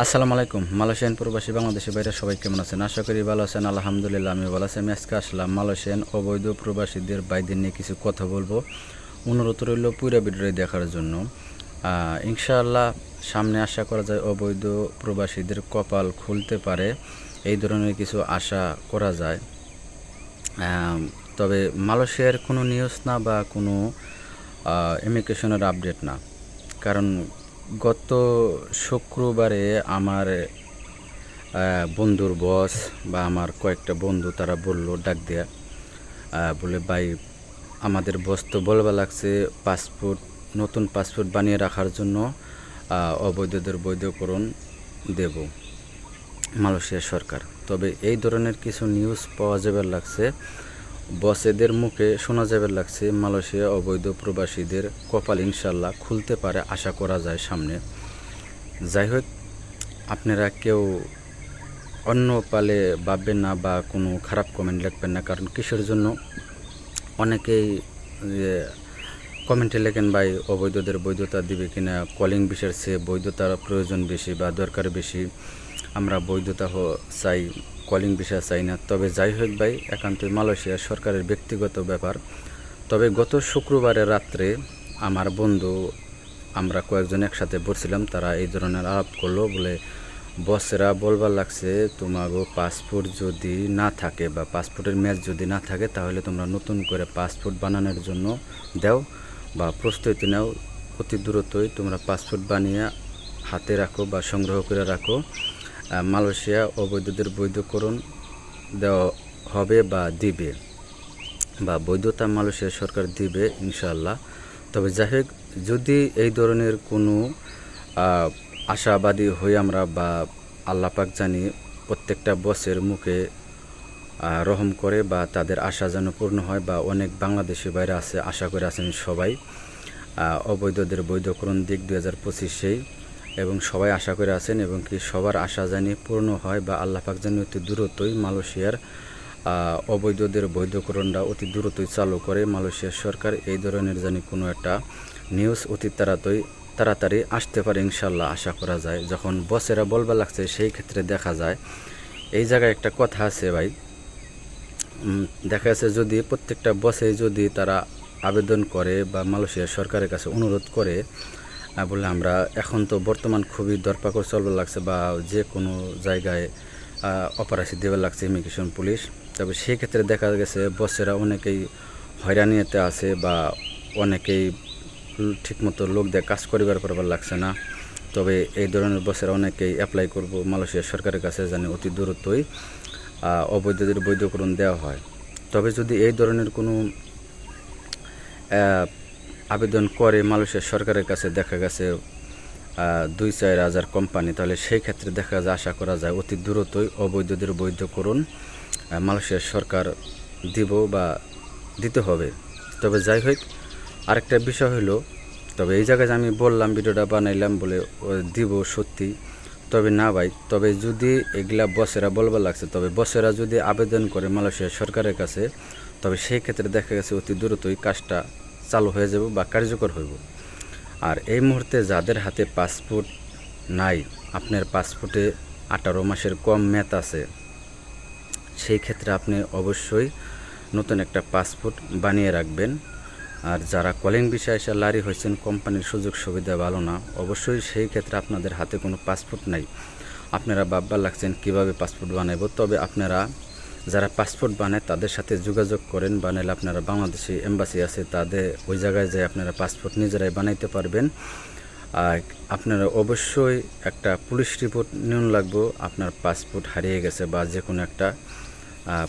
আসসালামু আলাইকুম। মালয়েশিয়ান প্রবাসী বাংলাদেশি বাইরে সবাই কেমন আছেন? আশা করি ভালো আছেন। আলহামদুলিল্লাহ আমি ভালো আছি। আমি আজকে আসলাম মালয়েশিয়ান অবৈধ প্রবাসীদের বাইদের নিয়ে কিছু কথা বলব। অনুরোধ রইল পুরো ভিডিওটি দেখার জন্য। ইনশাআল্লাহ সামনে আশা করা যায় অবৈধ প্রবাসীদের কপাল খুলতে পারে। এই ধরনের কিছু আশা করা যায়। তবে মালয়েশিয়ার কোনো নিউজ না বা কোনো ইমিগ্রেশনের আপডেট না। কারণ গত শুক্রবারে আমার বন্ধুর বস বা আমার কয়েকটা বন্ধু তারা বলল, ডাক দেয়া বলে, ভাই, আমাদের বস তো বলবা লাগছে পাসপোর্ট নতুন পাসপোর্ট বানিয়ে রাখার জন্য অবৈধদের বৈধকরণ দেব, মালয়েশিয়া সরকার। তবে এই ধরনের কিছু নিউজ পাওয়া যাবে লাগছে। বসেদের মুখে শোনা যাবে লাগছে, মালয়েশিয়া অবৈধ প্রবাসীদের কপাল ইনশাল্লাহ খুলতে পারে আশা করা যায় সামনে। যাই হোক, আপনারা কেউ অন্য পালে ভাববেন না বা কোনো খারাপ কমেন্ট লিখবেন না, কারণ কিসের জন্য? অনেকেই কমেন্টে লেখেন, ভাই, অবৈধদের বৈধতা দিবে কিনা? কলিং বিষয়ের চেয়ে বৈধতার প্রয়োজন বেশি বা দরকার বেশি? আমরা বৈধতা চাই কলিং বিষয় চাই না। তবে যাই হোক ভাই একান্তই মালয়েশিয়া সরকারের ব্যক্তিগত ব্যাপার। তবে গত শুক্রবারের রাত্রে আমার বন্ধু, আমরা কয়েকজন একসাথে বসছিলাম, তারা এই ধরনের আলাপ করল, বলে, বসেরা, বলবার লাগছে তোমাগো পাসপোর্ট যদি না থাকে বা পাসপোর্টের ম্যাচ যদি না থাকে, তাহলে তোমরা নতুন করে পাসপোর্ট বানানোর জন্য দাও বা প্রস্তুতি নাও। অতি দ্রুতই তোমরা পাসপোর্ট বানিয়ে হাতে রাখো বা সংগ্রহ করে রাখো। মালয়েশিয়া অবৈধদের বৈধকরণ দেওয়া হবে বা দিবে বা বৈধতা মালয়েশিয়া সরকার দিবে ইনশাল্লাহ তবে যাই হোক, যদি এই ধরনের কোনো আশাবাদী হই আমরা বা আল্লাহ পাক জানি প্রত্যেকটা বসের মুখে রহম করে বা তাদের আশা যেন পূর্ণ হয় বা অনেক বাংলাদেশি বাইরে আছে, আশা করে আছেন সবাই অবৈধদের বৈধকরণ দিক দু হাজার পঁচিশেই। এবং সবাই আশা করে আছেন এবং কি সবার আশা জানি পূর্ণ হয় বা আল্লাহ পাক জানি অতি দ্রুতই মালয়েশিয়ার অবৈধদের বৈধকরণটা অতি দ্রুতই চালু করে। মালয়েশিয়ার সরকার এই ধরনের জানি কোনো একটা নিউজ অতি তাড়াতাড়ি তাড়াতাড়ি আসতে পারে ইনশাল্লাহ আশা করা যায়। যখন বসেরা বলবা লাগছে, সেই ক্ষেত্রে দেখা যায়। এই জায়গায় একটা কথা আছে ভাই। দেখা যাচ্ছে যদি প্রত্যেকটা বসে যদি তারা আবেদন করে বা মালয়েশিয়া সরকারের কাছে অনুরোধ করে বলে আমরা এখন তো বর্তমান খুবই দরপাকড় চলবে লাগছে বা যে কোনো জায়গায় অপারেশন দেবে লাগছে ইমিগ্রেশন পুলিশ তবে সেই ক্ষেত্রে দেখা গেছে বসেরা অনেকেই হয়রানিতে আছে বা অনেকেই ঠিকমতো লোক কাজ করিবার করবার লাগছে না। তবে এই ধরনের বসেরা অনেকেই অ্যাপ্লাই করব মালয়েশিয়া সরকারের কাছে জানি অতি দূরত্বই অবৈধদের বৈধকরণ দেওয়া হয়। তবে যদি এই ধরনের কোনো আবেদন করে মালয়েশিয়া সরকারের কাছে দেখা গেছে দুই চার হাজার কোম্পানি। তাহলে সেই ক্ষেত্রে দেখা যায় আশা করা যায় অতি দ্রুতই অবৈধদের বৈধকরণ আহ, মালয়েশিয়ার সরকার দিব বা দিতে হবে। তবে যাই হোক আরেকটা বিষয় হলো তবে এই জায়গায় আমি বললাম ভিডিওটা বানাইলাম বলে দিব সত্যি তবে না ভাই তবে যদি এগুলা বসেরা বলবার লাগছে তবে বসেরা যদি আবেদন করে মালয়েশিয়া সরকারের কাছে তবে সেই ক্ষেত্রে দেখা গেছে অতি দ্রুতই কাজটা চালু হয়ে যাব বা কার্যকর হইব। আর এই মুহূর্তে যাদের হাতে পাসপোর্ট নাই, আপনার পাসপোর্টে আঠারো মাসের কম মেয়াদ আছে, সেই ক্ষেত্রে আপনি অবশ্যই নতুন একটা পাসপোর্ট বানিয়ে রাখবেন। আর যারা কলিং বিষয়ে এসে লারি হয়েছেন, কোম্পানির সুযোগ সুবিধা ভালো না, অবশ্যই সেই ক্ষেত্রে আপনাদের হাতে কোনো পাসপোর্ট নাই। আপনারা ভাববার লাগছেন কীভাবে পাসপোর্ট বানাইব, তবে আপনারা যারা পাসপোর্ট বানায়, তাদের সাথে যোগাযোগ করেন। বানাইলে আপনারা বাংলাদেশি এম্বাসি আছে তাদের ওই জায়গায় যে আপনারা পাসপোর্ট নিজেরাই বানাইতে পারবেন। আর আপনারা অবশ্যই একটা পুলিশ রিপোর্ট নিউন লাগবো, আপনার পাসপোর্ট হারিয়ে গেছে বা যে কোনো একটা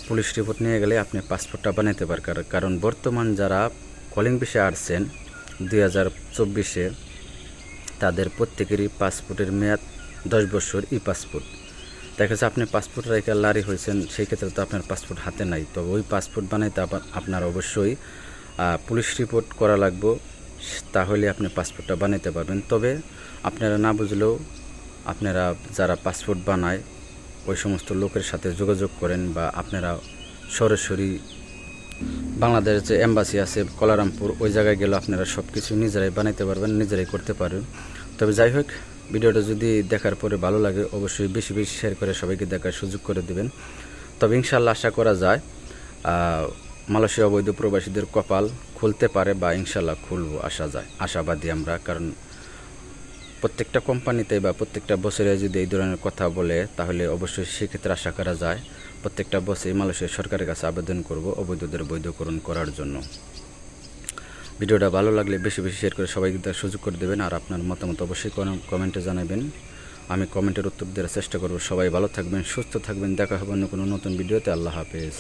পুলিশ রিপোর্ট নিয়ে গেলে আপনি পাসপোর্টটা বানাইতে পারবেন কারণ বর্তমান যারা কলিং বিষয়ে আসছেন, দুই হাজার চব্বিশে, তাদের প্রত্যেকেরই পাসপোর্টের মেয়াদ দশ বছর ই পাসপোর্ট দেখা যাচ্ছে আপনি পাসপোর্ট রেখে লারি হয়েছেন, সেই ক্ষেত্রে তো আপনার পাসপোর্ট হাতে নাই। তবে ওই পাসপোর্ট বানাইতে আপনার অবশ্যই পুলিশ রিপোর্ট করা লাগবে, তাহলে আপনি পাসপোর্টটা বানাইতে পারবেন। তবে আপনারা না বুঝলেও আপনারা যারা পাসপোর্ট বানায়, ওই সমস্ত লোকের সাথে যোগাযোগ করেন বা আপনারা সরাসরি বাংলাদেশ যে এম্বাসি আছে, কলারামপুর, ওই জায়গায় গেলে আপনারা সব কিছু নিজেরাই বানাইতে পারবেন, নিজেরাই করতে পারবেন। তবে যাই হোক ভিডিওটা যদি দেখার পরে ভালো লাগে, অবশ্যই বেশি বেশি শেয়ার করে সবাইকে দেখার সুযোগ করে দেবেন। তবে ইনশাল্লাহ আশা করা যায় মালয়েশিয়া অবৈধ প্রবাসীদের কপাল খুলতে পারে বা ইনশাল্লাহ খুলবো আসা যায়, আশাবাদী আমরা। কারণ প্রত্যেকটা কোম্পানিতে বা প্রত্যেকটা বছরে যদি এই ধরনের কথা বলে, তাহলে অবশ্যই সেক্ষেত্রে আশা করা যায়, প্রত্যেকটা বছরই মালয়েশিয়া সরকারের কাছে আবেদন করব অবৈধদের বৈধকরণ করার জন্য। ভিডিওটা ভালো লাগলে বেশি বেশি শেয়ার করে সবাইকে দেওয়ার সুযোগ করে দেবেন আর আপনার মতামত অবশ্যই কমেন্টে জানাবেন। আমি কমেন্টের উত্তর দেওয়ার চেষ্টা করব। সবাই ভালো থাকবেন, সুস্থ থাকবেন। দেখা হবে অন্য কোনো নতুন ভিডিওতে। আল্লাহ হাফেজ।